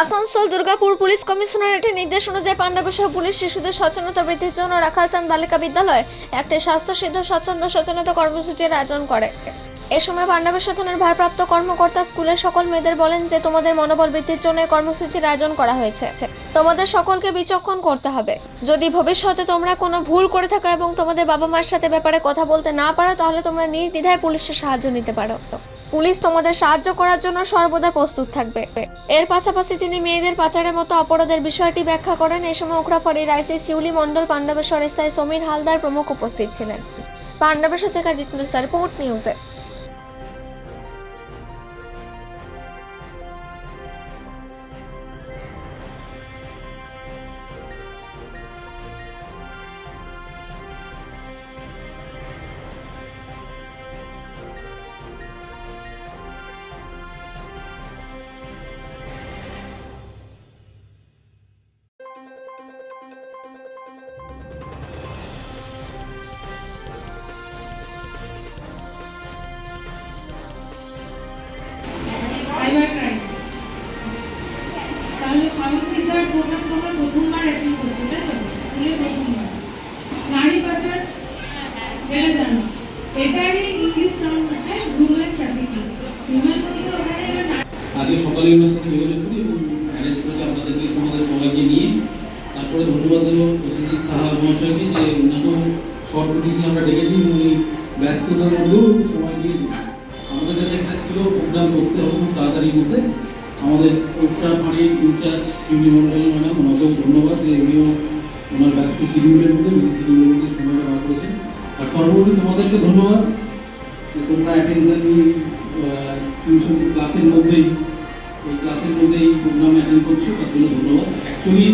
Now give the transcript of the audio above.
Asansol Durgapur police commissioner কমিশনারেটের নির্দেশ অনুযায়ী পাণ্ডব সহ পুলিশ শিশুদের সচেতনতা বৃদ্ধির জন্য রাখালচাঁদ বালিকা বিদ্যালয় একটি স্বাস্থ্য সিদ্ধ স্বচ্ছন্দ, সচেতনতা কর্মসূচির আয়োজন করে। এ সময় পাণ্ডবেশ্বর থানার ভারপ্রাপ্ত কর্মকর্তা স্কুলের সকল মেয়েদের বলেন যে, তোমাদের মনোবল বৃদ্ধির জন্য কর্মসূচির আয়োজন করা হয়েছে। তোমাদের সকলকে বিচক্ষণ করতে হবে। যদি ভবিষ্যতে তোমরা কোনো ভুল করে থাকো এবং তোমাদের বাবা মার সাথে ব্যাপারে কথা বলতে না পারো, তাহলে তোমরা নির্দ্বিধায় পুলিশের সাহায্য নিতে পারো। পুলিশ তোমাদের সাহায্য করার জন্য সর্বদা প্রস্তুত থাকবে। এর পাশাপাশি তিনি মেয়েদের পাচারের মতো অপরাধের বিষয়টি ব্যাখ্যা করেন। এই সময় ওখরাফাড়ির আইসি শিউলি মণ্ডল, পাণ্ডবেশ্বর এসআই সমীর হালদার প্রমুখ উপস্থিত ছিলেন। পাণ্ডবেশ্বর থেকে জিতমিল স্যার পোর্ট নিউজে এটারই ইংলিশ টার্ম হচ্ছে হিউম্যান আজকে সকালে ইউনিভার্সিটি করি এবং অ্যারেঞ্জ করেছে আপনাদেরকে তোমাদের সবাইকে নিয়ে। তারপরে ধন্যবাদ দেবো প্রসেনজিৎ সাহা মহাশয়কে যে অন্যান্য শর্ট নোটিসে আমরা ডেকেছি এই ব্যস্ততার মধ্যেও সময় দিয়েছি আমাদের কাছে একটা ছিল প্রোগ্রাম করতে হবে খুব তাড়াতাড়ির মধ্যে আমাদের উত্তরা ফাঁড়ির ইনচার্জ শিবলি মন্ডল ম্যাডাম, ওনাকেও ধন্যবাদ যে উনিও ওনার ব্যস্ত শিডিউলের মধ্যে শিডিউলের মধ্যে সময়টা বার করেছেন। আর সর্বোপরি তোমাদেরকে ধন্যবাদ যে তোমরা অ্যাটেন্ডেন্স টিউশন ক্লাসের মধ্যেই, এই ক্লাসের মধ্যেই প্রোগ্রাম অ্যাটেন্ড করছ, তার জন্য ধন্যবাদ। অ্যাকচুয়ালি